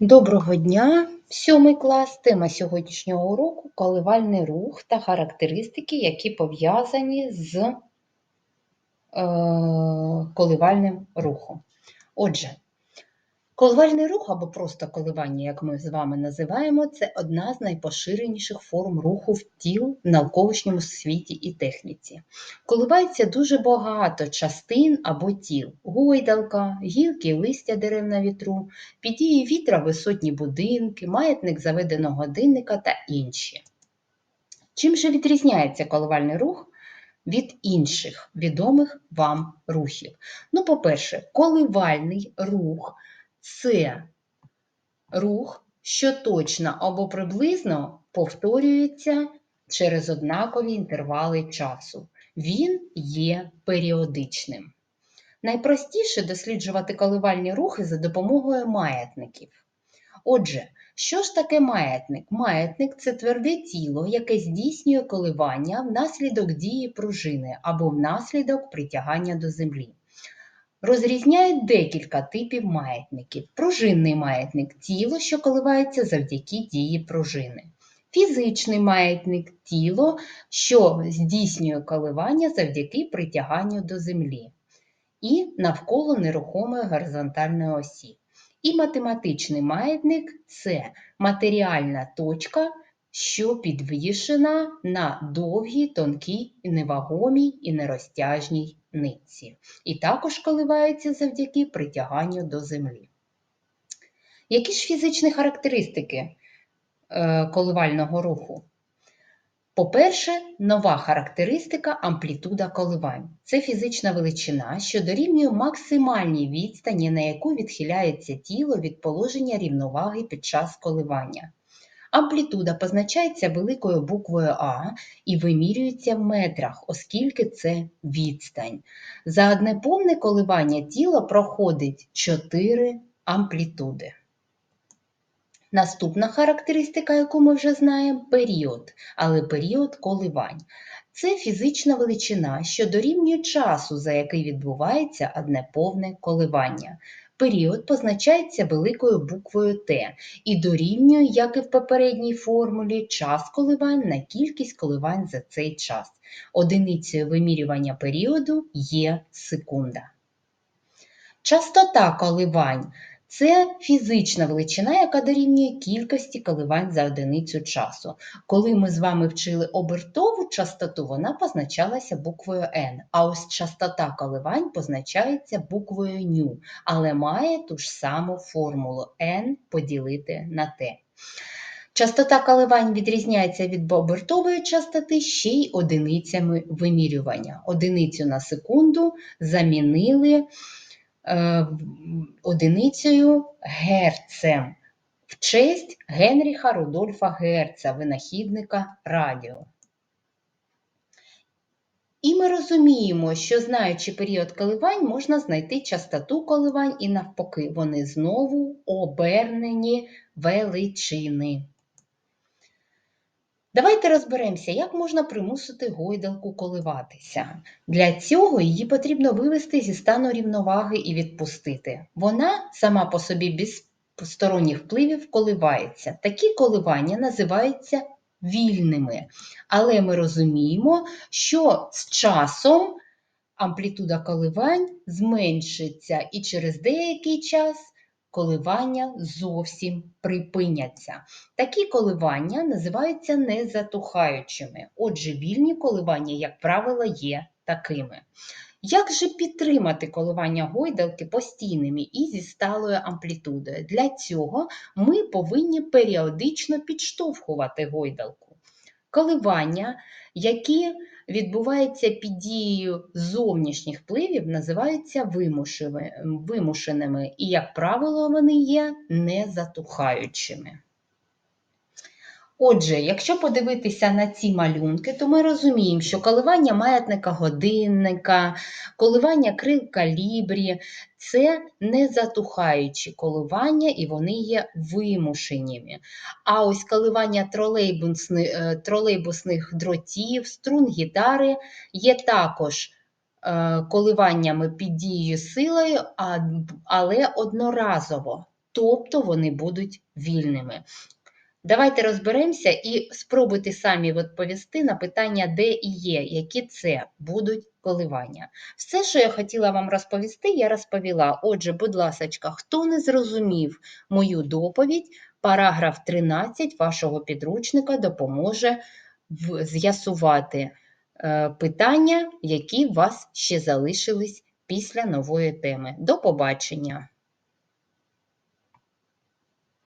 Доброго дня, сьомий клас. Тема сьогоднішнього уроку коливальний рух та характеристики, які пов'язані з е, коливальним рухом. Отже, коливальний рух або просто коливання, як ми з вами називаємо, це одна з найпоширеніших форм руху в тіл в навколишньому світі і техніці. Коливається дуже багато частин або тіл: гойдалка, гілки, листя дерев на вітру, під дією вітра висотні будинки, маятник заведеного годинника та інші. Чим же відрізняється коливальний рух від інших відомих вам рухів? Ну, по-перше, коливальний рух це рух, що точно або приблизно повторюється через однакові інтервали часу. Він є періодичним. Найпростіше досліджувати коливальні рухи за допомогою маятників. Отже, що ж таке маятник? Маятник це тверде тіло, яке здійснює коливання внаслідок дії пружини або внаслідок притягання до землі. Розрізняють декілька типів маятників. Пружинний маятник тіло, що коливається завдяки дії пружини. Фізичний маятник тіло, що здійснює коливання завдяки притяганню до землі і навколо нерухомої горизонтальної осі. І математичний маятник це матеріальна точка, що підвішена на довгій, тонкій, невагомій і нерозтяжній нитці. І також коливається завдяки притяганню до землі. Які ж фізичні характеристики е, коливального руху? По-перше, нова характеристика амплітуда коливань. Це фізична величина, що дорівнює максимальній відстані, на яку відхиляється тіло від положення рівноваги під час коливання. Амплітуда позначається великою буквою А і вимірюється в метрах, оскільки це відстань. За одне повне коливання тіла проходить 4 амплітуди. Наступна характеристика, яку ми вже знаємо, період, але період коливань. Це фізична величина, що дорівнює часу, за який відбувається одне повне коливання. Період позначається великою буквою Т і дорівнює, як і в попередній формулі, час коливань на кількість коливань за цей час. Одиницею вимірювання періоду є секунда. Частота коливань це фізична величина, яка дорівнює кількості коливань за одиницю часу. Коли ми з вами вчили обертову частоту, вона позначалася буквою N, а ось частота коливань позначається буквою ню, але має ту ж саму формулу N поділити на T. Частота коливань відрізняється від обертової частоти ще й одиницями вимірювання. Одиницю на секунду замінили. Е, одиницею герцем в честь Генріха Рудольфа Герца, винахідника радіо. І ми розуміємо, що знаючи період коливань, можна знайти частоту коливань і навпаки, вони знову обернені величини. Давайте розберемося, як можна примусити гойдалку коливатися. Для цього її потрібно вивести зі стану рівноваги і відпустити. Вона сама по собі без сторонніх впливів коливається. Такі коливання називаються вільними. Але ми розуміємо, що з часом амплітуда коливань зменшиться і через деякий час коливання зовсім припиняться. Такі коливання називаються незатухаючими. Отже, вільні коливання, як правило, є такими. Як же підтримати коливання гойдалки постійними і зі сталою амплітудою? Для цього ми повинні періодично підштовхувати гойдалку. Коливання, які відбуваються під дією зовнішніх впливів, називаються вимушеними, і, як правило, вони є незатухаючими. Отже, якщо подивитися на ці малюнки, то ми розуміємо, що коливання маятника годинника, коливання крил калібрі це не затухаючі коливання і вони є вимушеними. А ось коливання тролейбусних, е, дротів, струн гітари є також е, коливаннями під дією силою, але одноразово. тобто вони будуть вільними. Давайте розберемося і спробуйте самі відповісти на питання, де і є, які це будуть коливання. Все, що я хотіла вам розповісти, я розповіла. Отже, будь ласка, хто не зрозумів мою доповідь, параграф 13 вашого підручника допоможе з'ясувати е, питання, які у вас ще залишились після нової теми. До побачення!